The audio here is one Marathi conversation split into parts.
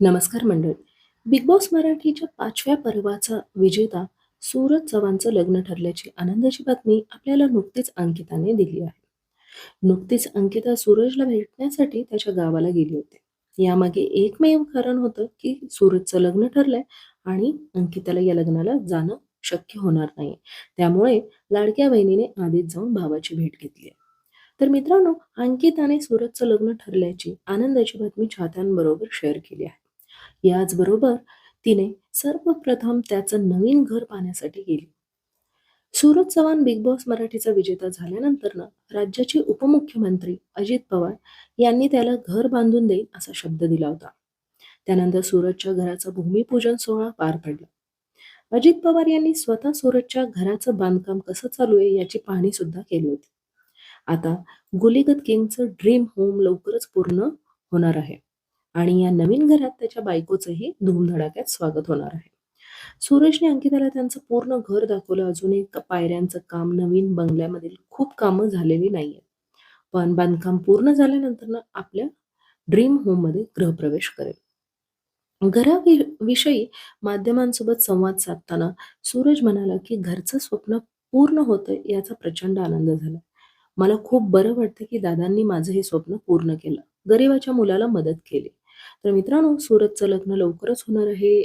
नमस्कार मंडळी. बिग बॉस मराठीच्या पाचव्या पर्वाचा विजेता सूरज चव्हाणचं लग्न ठरल्याची आनंदाची बातमी आपल्याला नुकतीच अंकिताने दिली आहे. नुकतीच अंकिता सूरजला भेटण्यासाठी त्याच्या गावाला गेली होती. यामागे एकमेव कारण होतं की सूरजचं लग्न ठरलंय आणि अंकिताला या लग्नाला जाणं शक्य होणार नाही त्यामुळे लाडक्या बहिणीने आधीच जाऊन भावाची भेट घेतली आहे. तर मित्रांनो अंकिताने सूरजचं लग्न ठरल्याची आनंदाची बातमी चाहत्यांबरोबर शेअर केली आहे. याचबरोबर तिने सर्वप्रथम त्याचं नवीन घर पाहण्यासाठी गेली. सूरज चव्हाण बिग बॉस मराठीचा विजेता झाल्यानंतर ना राज्याचे उपमुख्यमंत्री अजित पवार यांनी त्याला घर बांधून देईन असा शब्द दिला होता. त्यानंतर सूरजच्या घराचं भूमिपूजन सोहळा पार पडला. अजित पवार यांनी स्वतः सूरजच्या घराचं बांधकाम कसं चालू आहे याची पाहणी सुद्धा केली होती. आता गुलीगत किंगचं ड्रीम होम लवकरच पूर्ण होणार आहे. आणि या नवीन घरात त्याच्या बायकोचंही धूमधडाक्यात स्वागत होणार आहे. सूरजने अंकिताला त्यांचं पूर्ण घर दाखवलं. अजूनही पायऱ्यांचं काम नवीन बंगल्यामधील खूप कामं झालेली नाहीये. पण बांधकाम पूर्ण झाल्यानंतर आपल्या ड्रीम होममध्ये गृहप्रवेश करेल. घराविषयी माध्यमांसोबत संवाद साधताना सूरज म्हणाला की घरचं स्वप्न पूर्ण होतं याचा प्रचंड आनंद झाला. मला खूप बरं वाटतं की दादांनी माझं हे स्वप्न पूर्ण केलं. गरिबाच्या मुलाला मदत केली. तर मित्रांनो सूरजचं लग्न लवकरच होणार आहे.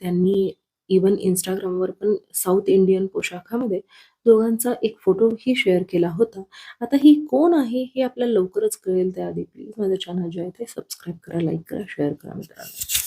त्यांनी इवन इंस्टाग्रामवर पण साऊथ इंडियन पोशाखामध्ये दोघांचा एक फोटोही शेअर केला होता. आता ही कोण आहे हे आपल्याला लवकरच कळेल त्याआधी. प्लीज माझं चॅनल जे आहे ते सबस्क्राईब करा लाईक करा शेअर करा मित्रांनो.